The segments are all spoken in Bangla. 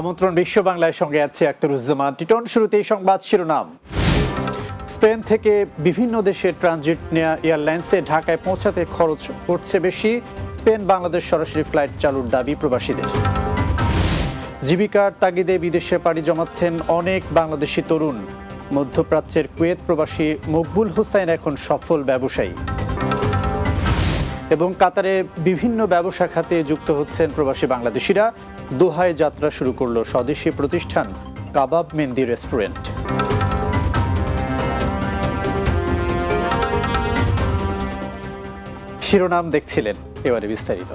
আমন্ত্রণ বিশ্ব বাংলায় সঙ্গে আছে আক্তারুজ্জামান। টিটন শুরুতেই সংবাদ শিরোনাম। স্পেন থেকে বিভিন্ন দেশের ট্রানজিট নেওয়া এয়ারলাইন্সে ঢাকায় পৌঁছাতে খরচ পড়ছে বেশি। স্পেন, বাংলাদেশ সরাসরি ফ্লাইট চালুর দাবি প্রবাসীদের। জীবিকার তাগিদে বিদেশে পাড়ি জমাচ্ছেন অনেক বাংলাদেশি তরুণ। মধ্যপ্রাচ্যের কুয়েত প্রবাসী মকবুল হোসাইন এখন সফল ব্যবসায়ী। এবং কাতারে বিভিন্ন ব্যবসা খাতে যুক্ত হচ্ছেন প্রবাসী বাংলাদেশিরা। দোহায় যাত্রা শুরু করল স্বদেশী প্রতিষ্ঠান কাবাব মেন্দি রেস্টুরেন্ট। শিরোনাম দেখছিলেন, এবারে বিস্তারিত।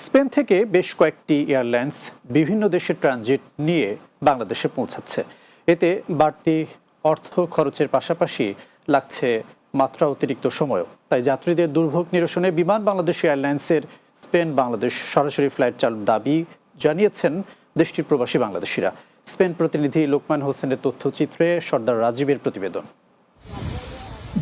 স্পেন থেকে বেশ কয়েকটি এয়ারলাইন্স বিভিন্ন দেশের ট্রানজিট নিয়ে বাংলাদেশে পৌঁছাচ্ছে। এতে বাড়তি অর্থ খরচের পাশাপাশি লাগছে মাত্রা অতিরিক্ত সময়ও। তাই যাত্রীদের দুর্ভোগ নিরসনে বিমান বাংলাদেশ এয়ারলাইন্সের স্পেন বাংলাদেশ সরাসরি ফ্লাইট চালুর দাবি জানিয়েছেন দেশটির প্রবাসী বাংলাদেশিরা। স্পেন প্রতিনিধি লোকমান হোসেনের তথ্যচিত্রে সর্দার রাজীবের প্রতিবেদন।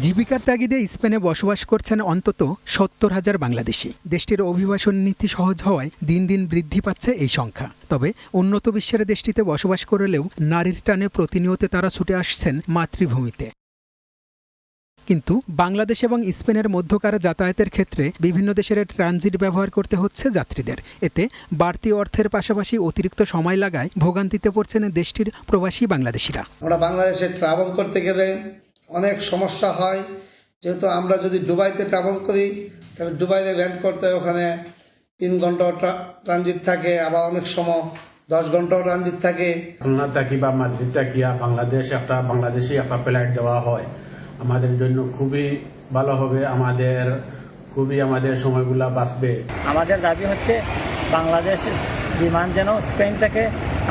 জীবিকার তাগিদে স্পেনে বসবাস করছেন অন্তত সত্তর হাজার বাংলাদেশি। দেশটির অভিবাসন নীতি সহজ হওয়ায় দিন দিন বৃদ্ধি পাচ্ছে এই সংখ্যা। তবে উন্নত বিশ্বের দেশটিতে বসবাস করলেও নারীর টানে প্রতিনিয়ত তারা ছুটে আসছেন মাতৃভূমিতে। কিন্তু বাংলাদেশ এবং স্পেনের মধ্যকার যাতায়াতের ক্ষেত্রে বিভিন্ন দেশের ট্রানজিট ব্যবহার করতে হচ্ছে যাত্রীদের। এতে বাড়তি অর্থের পাশাপাশি অতিরিক্ত সময় লাগায় ভোগান্তিতে পড়ছেন দেশটির প্রবাসী বাংলাদেশিরা। আমরা বাংলাদেশে ট্রাভেল করতে গেলে অনেক সমস্যা হয়। যেহেতু আমরা যদি দুবাইতে ট্রাভেল করি তাহলে দুবাইতে ল্যান্ড করতে হয় ওখানে তিন ঘন্টাও ট্রানজিট থাকে আবার অনেক সময় দশ ঘন্টাও ট্রানজিট থাকে। খুলনা থাকি বা মাদ্রিদ থাকিয়া বাংলাদেশ একটা বাংলাদেশি একটা ফ্লাইট দেওয়া হয়। আমাদের জন্য খুবই ভালো হবে আমাদের খুবই আমাদের সময়গুলা বাঁচবে। আমাদের দাবি হচ্ছে বাংলাদেশ বিমান যেন স্পেন থেকে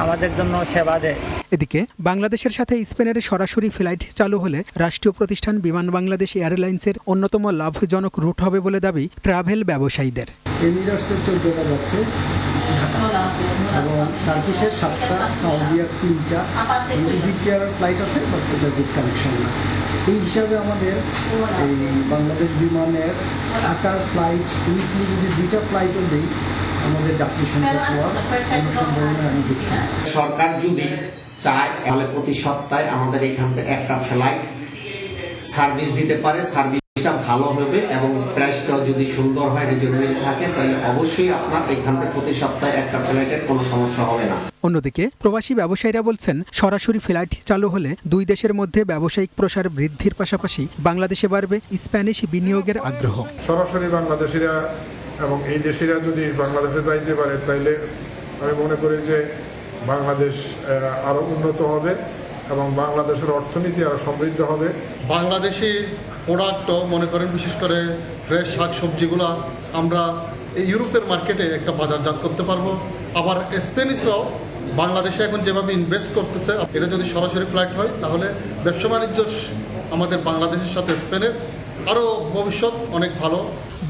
আমাদের জন্য সেবা দেয়। এদিকে বাংলাদেশের সাথে স্পেনের সরাসরি ফ্লাইট চালু হলে রাষ্ট্রীয় প্রতিষ্ঠান বিমান বাংলাদেশ এয়ারলাইন্সের অন্যতম লাভজনক রুট হবে বলে দাবি ট্রাভেল ব্যবসায়ীদের। এমিরাটসের চোদ্দোটা যাচ্ছে। এবং টার্কিশের সাতটা সাউদিয়ার তিনটা ইজিপ্টিয়ার ফ্লাইট আছে বাট এটা গুড কানেকশন না। এই হিসাবে আমাদের এই বাংলাদেশ বিমানের ঢাকার ফ্লাইট উইকলি যদি দুইটা ফ্লাইটও দিই আমাদের যাত্রী সংখ্যা হওয়ার কোনো সম্ভাবনা আমি দেখছি সরকার যদি চায় তাহলে প্রতি সপ্তাহে আমাদের এখান থেকে একটা ফ্লাইট সার্ভিস দিতে পারে। সার্ভিসটা ভালো হবে এবং প্রাইসটাও যদি সুন্দর হয় রিজনেবল থাকে তাহলে অবশ্যই আপনার এখান থেকে প্রতি সপ্তাহে একটা ফ্লাইটের কোনো সমস্যা হবে না। অন্যদিকে প্রবাসী ব্যবসায়ীরা বলছেন সরাসরি ফ্লাইট চালু হলে দুই দেশের মধ্যে ব্যবসায়িক প্রসার বৃদ্ধির পাশাপাশি বাংলাদেশে বাড়বে স্প্যানিশ বিনিয়োগের আগ্রহ। সরাসরি বাংলাদেশিরা এবং এই দেশিরা যদি বাংলাদেশে যাইতে পারে তাইলে আমি মনে করি যে বাংলাদেশ আরও উন্নত হবে। এবং বাংলাদেশের অর্থনীতি আরও সমৃদ্ধ হবে। বাংলাদেশি প্রোডাক্ট মনে করেন বিশেষ করে ফ্রেশ শাক সবজিগুলা আমরা এই ইউরোপের মার্কেটে একটা বাজারজাত করতে পারব। আবার স্পেনিশরাও বাংলাদেশে এখন যেভাবে ইনভেস্ট করতেছে, এটা যদি সরাসরি ফ্লাইট হয়, তাহলে ব্যবসা বাণিজ্য আমাদের বাংলাদেশের সাথে স্পেনের আরও ভবিষ্যৎ অনেক ভালো।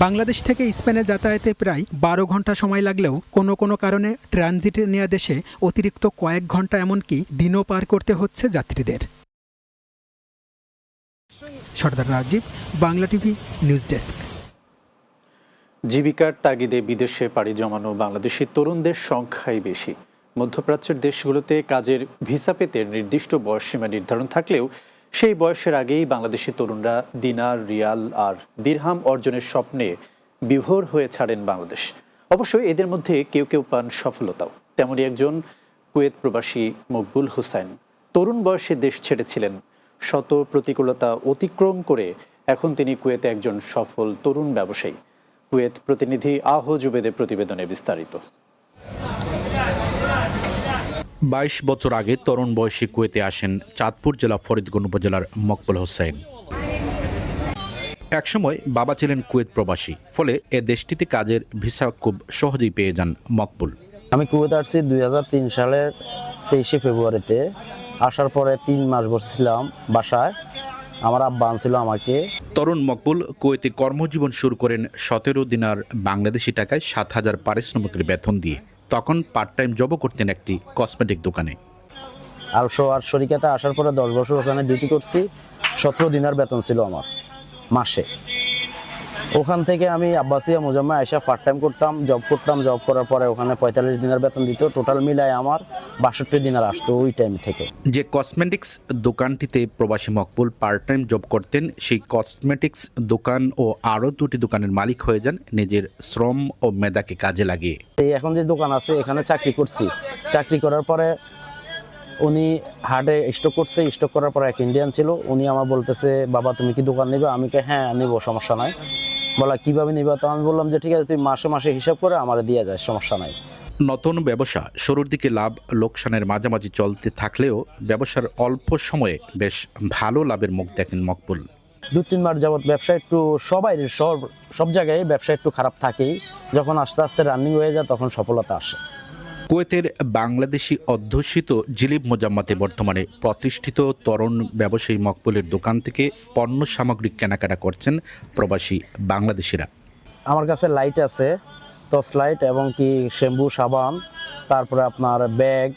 বাংলাদেশ থেকে স্পেনে যাতায়াতে প্রায় বারো ঘণ্টা সময় লাগলেও কোনো কোনো কারণে ট্রানজিটে নেওয়া দেশে অতিরিক্ত কয়েক ঘণ্টা এমনকি দিনও পার করতে হচ্ছে যাত্রীদের। Sardar Rajib Bangla TV news desk. জীবিকার তাগিদে বিদেশে পাড়ি জমানো বাংলাদেশি তরুণদের সংখ্যাই বেশি। মধ্যপ্রাচ্যের দেশগুলোতে কাজের ভিসা পেতে নির্দিষ্ট বয়সসীমা নির্ধারণ থাকলেও সেই বয়সের আগেই বাংলাদেশি তরুণরা দিনার, রিয়াল আর দিরহাম অর্জনের স্বপ্নে বিভোর হয়ে ছাড়েন বাংলাদেশ। অবশ্যই এদের মধ্যে কেউ কেউ পান সফলতাও। তেমনই একজন কুয়েত প্রবাসী মকবুল হোসেন। তরুণ বয়সে দেশ ছেড়েছিলেন। শত প্রতিকূলতা অতিক্রম করে এখন তিনি কুয়েতে একজন সফল তরুণ ব্যবসায়ী। কুয়েত প্রতিনিধি আহ জুবেদের প্রতিবেদনে বিস্তারিত। বাইশ বছর আগে তরুণ বয়সী কুয়েতে আসেন চাঁদপুর জেলা ফরিদগঞ্জ উপজেলার মকবুল হোসেন। একসময় বাবা ছিলেন কুয়েত প্রবাসী ফলে এ দেশটিতে কাজের ভিসা খুব সহজেই পেয়ে যান মকবুল। আমি কুয়েত আসছি দু হাজার তিন সালের তেইশে ফেব্রুয়ারিতে। আসার পরে তিন মাস বসেছিলাম বাসায়। আমার আব্বা আনছিল আমাকে। তরুণ মকবুল কুয়েতে কর্মজীবন শুরু করেন সতেরো দিনার বাংলাদেশি টাকায় সাত হাজার পারিশ্রমিকের বেতন দিয়ে। তখন পার্ট টাইম জবও করতেন একটি কসমেটিক দোকানে। আলসো আর শরিকাতে আসার পরে দশ বছর ওখানে ডিউটি করছি, সতেরো দিনের বেতন ছিল আমার, মাসে। ওখান থেকে আমি আব্বাসিয়া মোজাম্মা এসে পার্ট টাইম করতাম জব করতাম জব করার পরে ওখানে পঁয়তাল্লিশ দিনের বেতন দিত টোটাল মিলায় আমার বাষট্টি দিনের আসতো ওই টাইম থেকে। যে কসমেটিক্স দোকানটিতে প্রবাসী মকবুল পার্ট টাইম জব করতেন সেই কসমেটিক্স দোকান ও আরও দুটি দোকানের মালিক হয়ে যান নিজের শ্রম ও মেধাকে কাজে লাগিয়ে। এই এখন যে দোকান আছে এখানে চাকরি করছি। চাকরি করার পরে উনি হার্টে স্টক করছে স্টক করার পরে এক ইন্ডিয়ান ছিল উনি আমার বলতেছে বাবা তুমি কি দোকান নেবে? আমি কে হ্যাঁ নেব সমস্যা নাই। বলা কীভাবে নিবা? তো আমি বললাম যে ঠিক আছে তুই মাসে মাসে হিসাব করে আমার দিয়ে যায় সমস্যা নাই। নতুন ব্যবসা শুরুর দিকে লাভ লোকসানের মাঝামাঝি চলতে থাকলেও ব্যবসার অল্প সময়ে বেশ ভালো লাভের মুখ দেখেন মকবুল। দু তিন মাস যাবত ব্যবসা একটু সবাই সব সব জায়গায় ব্যবসা একটু খারাপ থাকেই। যখন আস্তে আস্তে রানিং হয়ে যায় তখন সফলতা আসে। কুয়েতের বাংলাদেশি অধ্যুষিত জিলিব মোজাম্মাতে বর্তমানে প্রতিষ্ঠিত তরুণ ব্যবসায়ী মকবুলের দোকান থেকে পণ্য সামগ্রী কেনাকাটা করছেন প্রবাসী বাংলাদেশিরা। আমার কাছে লাইট আছে, টর্চ লাইট এবং কি শ্যাম্পু, সাবান, তারপরে আপনার ব্যাগ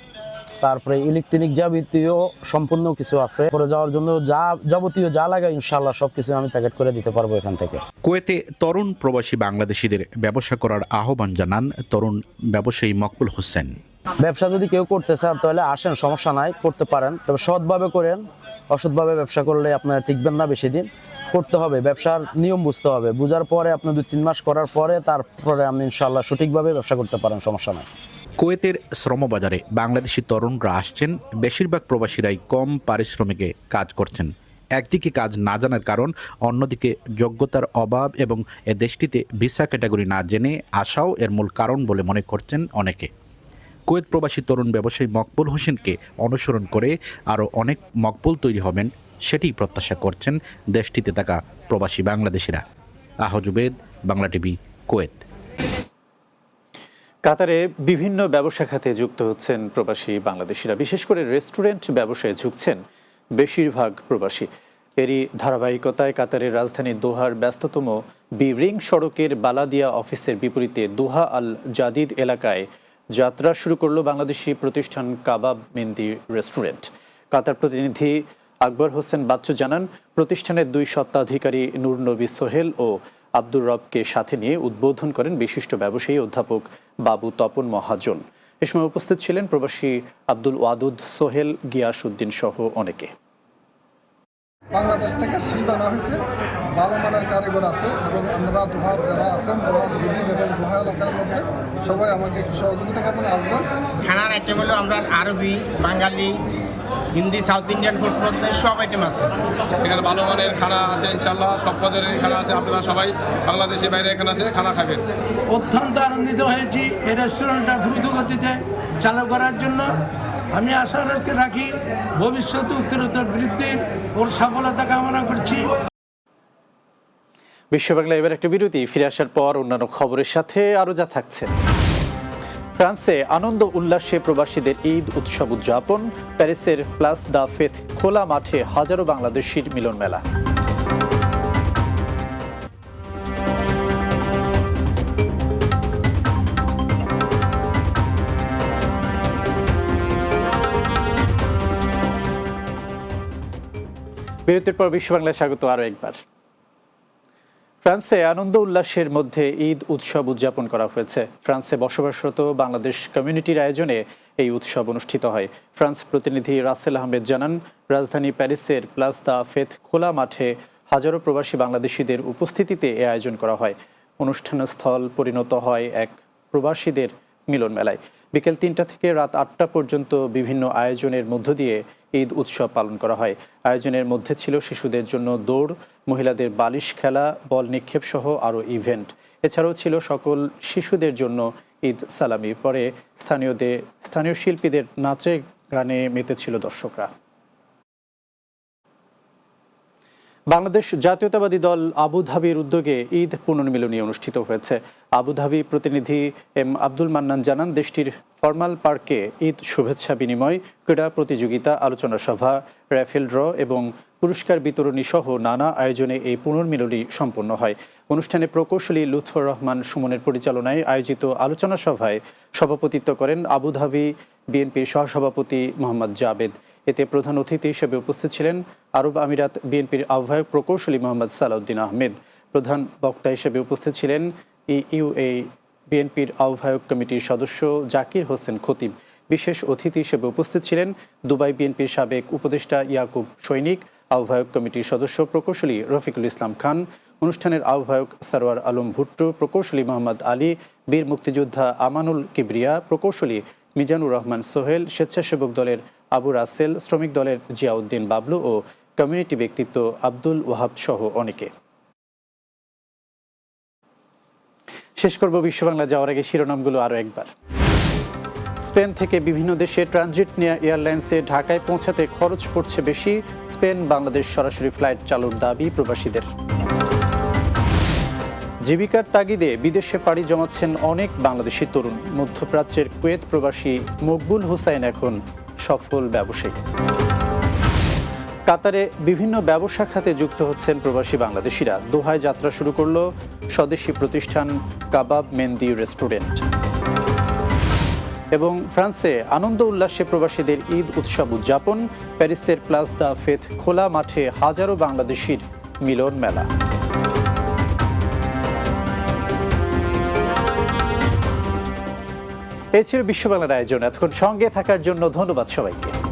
তারপরে ইলেকট্রনিক যাবতীয় সম্পূর্ণ কিছু আছে পরে যাওয়ার জন্য যা যাবতীয় যা লাগে ইনশাল্লাহ সব কিছু আমি প্যাকেট করে দিতে পারব এখান থেকে। কুয়েতে তরুণ প্রবাসী বাংলাদেশিদের ব্যবসা করার আহ্বান জানান তরুণ ব্যবসায়ী মকবুল হোসেন। ব্যবসা যদি কেউ করতে চান তাহলে আসেন সমস্যা নাই করতে পারেন। তবে সৎভাবে করেন অসৎভাবে ব্যবসা করলে আপনারা টিকবেন না বেশি দিন। করতে হবে ব্যবসার নিয়ম বুঝতে হবে। বুঝার পরে আপনি দুই তিন মাস করার পরে তারপরে আপনি ইনশাল্লাহ সঠিকভাবে ব্যবসা করতে পারেন সমস্যা নাই। কুয়েতের শ্রমবাজারে বাংলাদেশি তরুণরা আসছেন। বেশিরভাগ প্রবাসীরাই কম পারিশ্রমিকে কাজ করছেন। একদিকে কাজ না জানার কারণ, অন্যদিকে যোগ্যতার অভাব এবং এ দেশটিতে ভিসা ক্যাটাগরি না জেনে আসাও এর মূল কারণ বলে মনে করছেন অনেকে। কুয়েত প্রবাসী তরুণ ব্যবসায়ী মকবুল হোসেনকে অনুসরণ করে আরও অনেক মকবুল তৈরি হবেন, সেটি প্রত্যাশা করছেন দেশটিতে থাকা প্রবাসী বাংলাদেশিরা। আহজুবেদ বাংলা টিভি, কুয়েত। কাতারে বিভিন্ন ব্যবসা খাতে যুক্ত হচ্ছেন প্রবাসী বাংলাদেশিরা। বিশেষ করে রেস্টুরেন্ট ব্যবসায় ঝুঁকছেন বেশিরভাগ প্রবাসী। এরই ধারাবাহিকতায় কাতারের রাজধানী দোহার ব্যস্ততম বি রিং সড়কের বালাদিয়া অফিসের বিপরীতে দোহা আল জাদিদ এলাকায় যাত্রা শুরু করল বাংলাদেশি প্রতিষ্ঠান কাবাব মেন্দি রেস্টুরেন্ট। কাতার প্রতিনিধি আকবর হোসেন বাচ্চু জানান, প্রতিষ্ঠানের দুই সত্ত্বাধিকারী নূর নবী সোহেল ও আব্দুর রবকে সাথে নিয়ে উদ্বোধন করেন বিশিষ্ট ব্যবসায়ী অধ্যাপক বাবু তপন মহাজন। এ সময় উপস্থিত ছিলেন প্রবাসী আব্দুল ওয়াদুদ সোহেল গিয়াসউদ্দিন সহ অনেকে। বাংলাদেশ থেকে সিল আনা হয়েছে ভালো মানের কারিগর আছে এবং আমরা দোহা যারা আছেন দোহা দিদিন এবং দোহা এলাকার মধ্যে সবাই আমাকে একটু সহযোগিতা করবেন আসবেন। খানার আইটেম হলো আমরা আরবি Bangali Hindi south Indian food process সব আইটেম আছে। এখানে ভালো মানের খানা আছে ইনশাল্লাহ সব পদের খানা আছে আপনারা সবাই বাংলাদেশের বাইরে এখানে আছে খানা খাবেন। অত্যন্ত আনন্দিত হয়েছি এই রেস্টুরেন্টটা দ্রুত গতিতে চালু করার জন্য। আমি আশা রাখি রাখি ভবিষ্যতে উত্তরোত্তর বৃদ্ধি ওর সফলতা কামনা করছি। বিশ্ব বাংলা এবার একটা বিরতি ফিরে আসার পর অন্যান্য খবরের সাথে আরও যা থাকছে। ফ্রান্সে আনন্দ উল্লাসে প্রবাসীদের ঈদ, উৎসব উদযাপন, প্যারিসের প্লাস দা ফেথ খোলা মাঠে হাজারো বাংলাদেশির মিলন মেলা। বিরতির পর বিশ্ব বাংলায় স্বাগত আরও একবার। ফ্রান্সে আনন্দ উল্লাসের মধ্যে ঈদ উৎসব উদযাপন করা হয়েছে। ফ্রান্সে বসবাসরত বাংলাদেশ কমিউনিটির আয়োজনে এই উৎসব অনুষ্ঠিত হয়। ফ্রান্স প্রতিনিধি রাসেল আহমেদ জানান, রাজধানী প্যারিসের প্লাস দা ফেথ খোলা মাঠে হাজারো প্রবাসী বাংলাদেশিদের উপস্থিতিতে এ আয়োজন করা হয়। অনুষ্ঠানস্থল পরিণত হয় এক প্রবাসীদের মিলন মেলায় বিকেল তিনটা থেকে রাত আটটা পর্যন্ত বিভিন্ন আয়োজনের মধ্য দিয়ে ঈদ উৎসব পালন করা হয়। আয়োজনের মধ্যে ছিল শিশুদের জন্য দৌড়, মহিলাদের বালিশ খেলা, বল নিক্ষেপ সহ আরও ইভেন্ট। এছাড়াও ছিল সকল শিশুদের জন্য ঈদ সালামি। পরে স্থানীয়দের, স্থানীয় শিল্পীদের নাচে গানে মেতেছিল দর্শকরা। বাংলাদেশ জাতীয়তাবাদী দল আবুধাবির উদ্যোগে ঈদ পুনর্মিলনী অনুষ্ঠিত হয়েছে। আবুধাবি প্রতিনিধি এম আব্দুল মান্নান জানান, দেশটির ফরমাল পার্কে ঈদ শুভেচ্ছা বিনিময়, ক্রীড়া প্রতিযোগিতা, আলোচনা সভা, র্যাফেল ড্র এবং পুরস্কার বিতরণী সহ নানা আয়োজনে এই পুনর্মিলনী সম্পন্ন হয়। অনুষ্ঠানে প্রকৌশলী লুৎফর রহমান সুমনের পরিচালনায় আয়োজিত আলোচনা সভায় সভাপতিত্ব করেন আবুধাবি বিএনপির সহসভাপতি মোহাম্মদ জাবেদ। এতে প্রধান অতিথি হিসেবে উপস্থিত ছিলেন আরব আমিরাত বিএনপির আহ্বায়ক প্রকৌশলী মোহাম্মদ সালাউদ্দিন আহমেদ। প্রধান বক্তা হিসেবে উপস্থিত ছিলেন ইউএ বিএনপির আহ্বায়ক কমিটির সদস্য জাকির হোসেন খতিব। বিশেষ অতিথি হিসেবে উপস্থিত ছিলেন দুবাই বিএনপির সাবেক উপদেষ্টা ইয়াকুব সৈনিক, আহ্বায়ক কমিটির সদস্য প্রকৌশলী রফিকুল ইসলাম খান, অনুষ্ঠানের আহ্বায়ক সারোয়ার আলম ভুট্টো, প্রকৌশলী মোহাম্মদ আলী, বীর মুক্তিযোদ্ধা আমানুল কিবরিয়া, প্রকৌশলী মিজানুর রহমান সোহেল, স্বেচ্ছাসেবক দলের আবু রাসেল, শ্রমিক দলের জিয়াউদ্দিন বাবলু ও কমিউনিটি ব্যক্তিত্ব আব্দুল ওয়াহাব সহ অনেকে। শেষ করব বিশ্ব বাংলা, যাওয়ার আগে শিরোনামগুলো আরও একবার। স্পেন থেকে বিভিন্ন দেশে ট্রানজিট নেওয়া এয়ারলাইন্সে ঢাকায় পৌঁছাতে খরচ পড়ছে বেশি। স্পেন, বাংলাদেশ সরাসরি ফ্লাইট চালুর দাবি প্রবাসীদের। জীবিকার তাগিদে বিদেশে পাড়ি জমাচ্ছেন অনেক বাংলাদেশি তরুণ। মধ্যপ্রাচ্যের কুয়েত প্রবাসী মকবুল হোসাইন এখন সফল ব্যবসায়ী। কাতারে বিভিন্ন ব্যবসা খাতে যুক্ত হচ্ছেন প্রবাসী বাংলাদেশিরা। দোহায় যাত্রা শুরু করল স্বদেশি প্রতিষ্ঠান কাবাব মেন্দি রেস্টুরেন্ট। এবং ফ্রান্সে আনন্দ উল্লাসে প্রবাসীদের ঈদ উৎসব উদযাপন, প্যারিসের প্লাস দা ফেথ খোলা মাঠে হাজারো বাংলাদেশির মিলন মেলা। এই ছিল বিশ্ববাংলার আয়োজন। এতক্ষণ সঙ্গে থাকার জন্য ধন্যবাদ সবাইকে।